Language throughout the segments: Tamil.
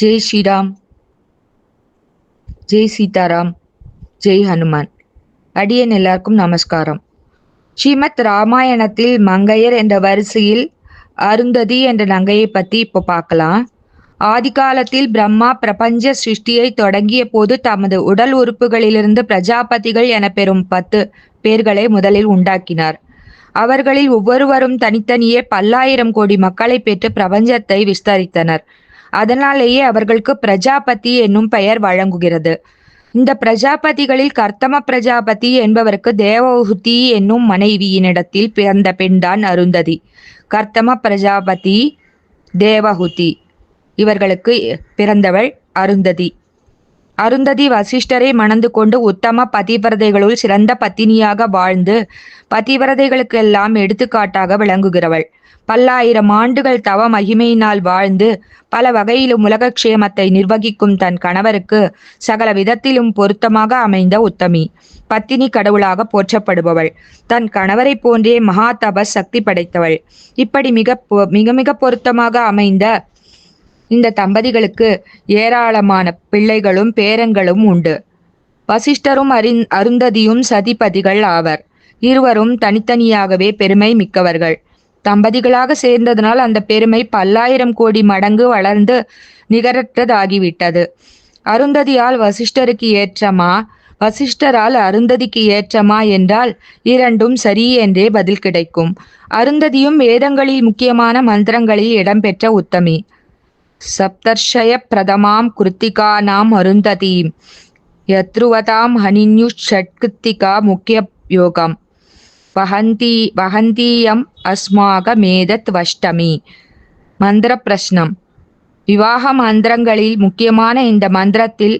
ஜெய் ஸ்ரீராம் ஜெய் சீதாராம் ஜெய் ஹனுமான். அடியன் எல்லாருக்கும் நமஸ்காரம். ஸ்ரீமத் ராமாயணத்தில் மங்கையர் என்ற வரிசையில் அருந்ததி என்ற நங்கையை பற்றி இப்போ பார்க்கலாம் ஆதி காலத்தில் பிரம்மா பிரபஞ்ச சிருஷ்டியை தொடங்கிய போது தமது உடல் உறுப்புகளிலிருந்து பிரஜாபதிகள் என பெறும் பத்து பேர்களை முதலில் உண்டாக்கினார். அவர்களில் ஒவ்வொருவரும் தனித்தனியே பல்லாயிரம் கோடி மக்களை பெற்று பிரபஞ்சத்தை விஸ்தரித்தனர். அதனாலேயே அவர்களுக்கு பிரஜாபதி என்னும் பெயர் வழங்குகிறது. இந்த பிரஜாபதிகளில் கர்த்தம பிரஜாபதி என்பவருக்கு தேவஹுதி என்னும் மனைவியினிடத்தில் பிறந்த பெண்தான் அருந்ததி. கர்த்தம பிரஜாபதி தேவஹுதி இவர்களுக்கு பிறந்தவள் அருந்ததி. அருந்ததி வசிஷ்டரை மணந்து கொண்டு உத்தம பதிவிரதைகளுள் சிறந்த பத்தினியாக வாழ்ந்து பதிவிரதைகளுக்கெல்லாம் எடுத்துக்காட்டாக விளங்குகிறவள். பல்லாயிரம் ஆண்டுகள் தவ மகிமையினால் வாழ்ந்து பல வகையிலும் உலகக்ஷேமத்தை நிர்வகிக்கும் தன் கணவருக்கு சகல விதத்திலும் பொருத்தமாக அமைந்த உத்தமி. பத்தினி கடவுளாக போற்றப்படுபவள். தன் கணவரை போன்றே மகா தப சக்தி படைத்தவள். இப்படி மிக மிக மிக பொருத்தமாக அமைந்த இந்த தம்பதிகளுக்கு ஏராளமான பிள்ளைகளும் பேரங்களும் உண்டு. வசிஷ்டரும் அறி அருந்ததியும் சதிபதிகள் ஆவர். இருவரும் தனித்தனியாகவே பெருமை மிக்கவர்கள். தம்பதிகளாக சேர்ந்ததனால் அந்த பெருமை பல்லாயிரம் கோடி மடங்கு வளர்ந்து நிகரற்றதாகிவிட்டது. அருந்ததியால் வசிஷ்டருக்கு ஏற்றமா? வசிஷ்டரால் அருந்ததிக்கு ஏற்றமா என்றால் இரண்டும் சரி என்றே பதில் கிடைக்கும். அருந்ததியும் வேதங்களில் முக்கியமான மந்திரங்களில் இடம்பெற்ற உத்தமி. சப்தர்ஷய பிரதமாம் கிருத்திகானாம் அருந்ததீம் யத்ருவதாம் ஹனின்யு ஷட்கிருத்திகா முக்கிய யோகம் வஹந்தி வஹந்தீயம் அஸ்மாக மேதத் வஷ்டமி மந்திர பிரஷ்னம் விவாக மந்திரங்களில் முக்கியமான இந்த மந்திரத்தில்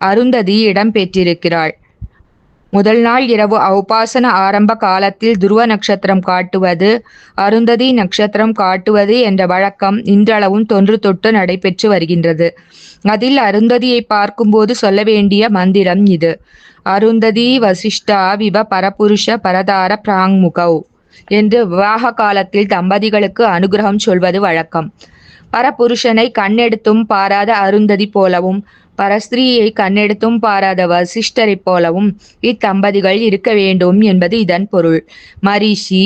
அருந்ததி இடம்பெற்றிருக்கிறாள். முதல் நாள் இரவு ஔபாசன ஆரம்ப காலத்தில் துருவ நட்சத்திரம் காட்டுவது அருந்ததி நட்சத்திரம் காட்டுவது என்ற வழக்கம் இன்றளவும் தொன்று தொட்டு நடைபெற்று வருகின்றது. அதில் அருந்ததியை பார்க்கும்போது சொல்ல வேண்டிய மந்திரம் இது. அருந்ததி வசிஷ்டா விவ பரபுருஷ பரதார பிராங்முகவ் என்று விவாக காலத்தில் தம்பதிகளுக்கு அனுகிரகம் சொல்வது வழக்கம். பரபுருஷனை கண்ணெடுத்தும் பாராத அருந்ததி போலவும் பரஸ்திரீயை கண்ணெடுத்தும் பாராத வசிஷ்டரைப் போலவும் இத்தம்பதிகள் இருக்க வேண்டும் என்பது இதன் பொருள். மரிஷி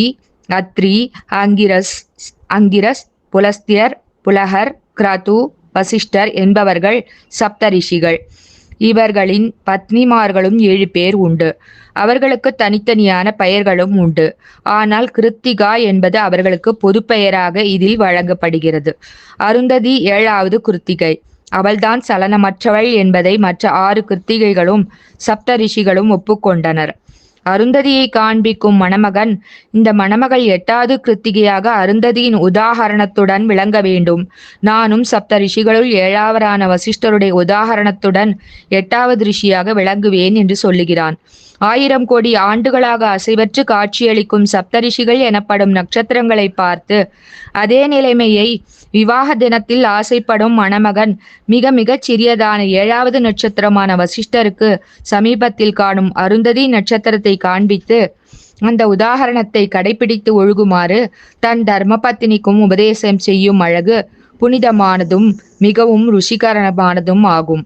அத்ரி அங்கிரஸ் அங்கிரஸ் புலஸ்தியர் புலகர் கிராத்து வசிஷ்டர் என்பவர்கள் சப்தரிஷிகள் இவர்களின் பத்னிமார்களும் ஏழு பேர் உண்டு. அவர்களுக்கு தனித்தனியான பெயர்களும் உண்டு. ஆனால் கிருத்திகா என்பது அவர்களுக்கு பொது பெயராக இதில் வழங்கப்படுகிறது. அருந்ததி ஏழாவது கிருத்திகை. அவள்தான் சலனமற்றவள் என்பதை மற்ற ஆறு கிருத்திகைகளும் சப்த ரிஷிகளும் ஒப்புக்கொண்டனர். அருந்ததியை காண்பிக்கும் மணமகன் இந்த மணமகள் எட்டாவது கிருத்திகையாக அருந்ததியின் உதாகரணத்துடன் விளங்க வேண்டும். நானும் சப்த ரிஷிகளுள் ஏழாவரான வசிஷ்டருடைய உதாகரணத்துடன் எட்டாவது ரிஷியாக விளங்குவேன் என்று சொல்லுகிறான். ஆயிரம் கோடி ஆண்டுகளாக அசைவற்று காட்சியளிக்கும் சப்தரிஷிகள் எனப்படும் நட்சத்திரங்களை பார்த்து அதே நிலைமையை விவாக தினத்தில் ஆசைப்படும் மணமகன் மிக மிகச் சிறியதான ஏழாவது நட்சத்திரமான வசிஷ்டருக்கு சமீபத்தில் காணும் அருந்ததி நட்சத்திரத்தை காண்பித்து அந்த உதாகரணத்தை கடைபிடித்து ஒழுகுமாறு தன் தர்மபத்தினிக்கும் உபதேசம் செய்யும் அழகு புனிதமானதும் மிகவும் ருசிகரமானதும் ஆகும்.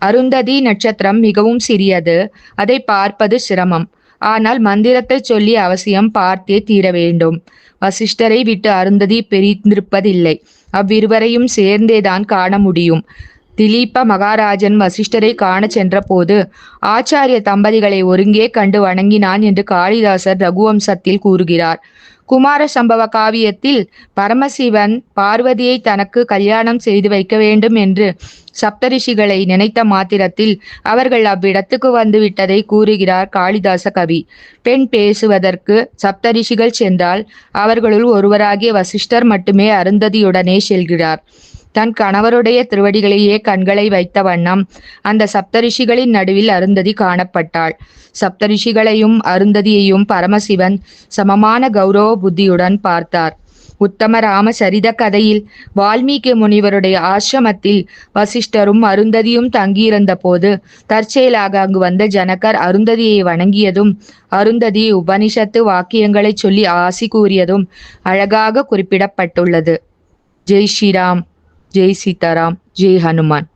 அருந்ததி நட்சத்திரம் மிகவும் சிறியது. அதை பார்ப்பது சிரமம். ஆனால் மந்திரத்தை சொல்லி அவசியம் பார்த்தே தீர வேண்டும். வசிஷ்டரை விட்டு அருந்ததி பிரிந்திருப்பதில்லை. அவ்விருவரையும் சேர்ந்தேதான் காண முடியும். திலீப மகாராஜன் வசிஷ்டரை காண சென்றபோது ஆச்சாரிய தம்பதிகளை ஒருங்கே கண்டு வணங்கினான் என்று காளிதாசர் ரகுவம்சத்தில் கூறுகிறார். குமார சம்பவ காவியத்தில் பரமசிவன் பார்வதியை தனக்கு கல்யாணம் செய்து வைக்க வேண்டும் என்று சப்தரிஷிகளை நினைத்த மாத்திரத்தில் அவர்கள் அவ்விடத்துக்கு வந்து விட்டதை கூறுகிறார் காளிதாச கவி. பெண் பேசுவதற்கு சப்தரிஷிகள் சென்றால் அவர்களுள் ஒருவராகிய வசிஷ்டர் மட்டுமே அருந்ததியுடனே செல்கிறார். தன் கணவருடைய திருவடிகளையே கண்களை வைத்த வண்ணம் அந்த சப்தரிஷிகளின் நடுவில் அருந்ததி காணப்பட்டாள். சப்தரிஷிகளையும் அருந்ததியையும் பரமசிவன் சமமான கௌரவ புத்தியுடன் பார்த்தார். உத்தம ராம சரித கதையில் வால்மீகி முனிவருடைய ஆசிரமத்தில் வசிஷ்டரும் அருந்ததியும் தங்கியிருந்த போது தற்செயலாக அங்கு வந்த ஜனகர் அருந்ததியை வணங்கியதும் அருந்ததி உபனிஷத்து வாக்கியங்களை சொல்லி ஆசி கூறியதும் அழகாக குறிப்பிடப்பட்டுள்ளது. ஜெய் ஸ்ரீராம். ஜெய் சீதாராம் ஜெய் ஹனுமான்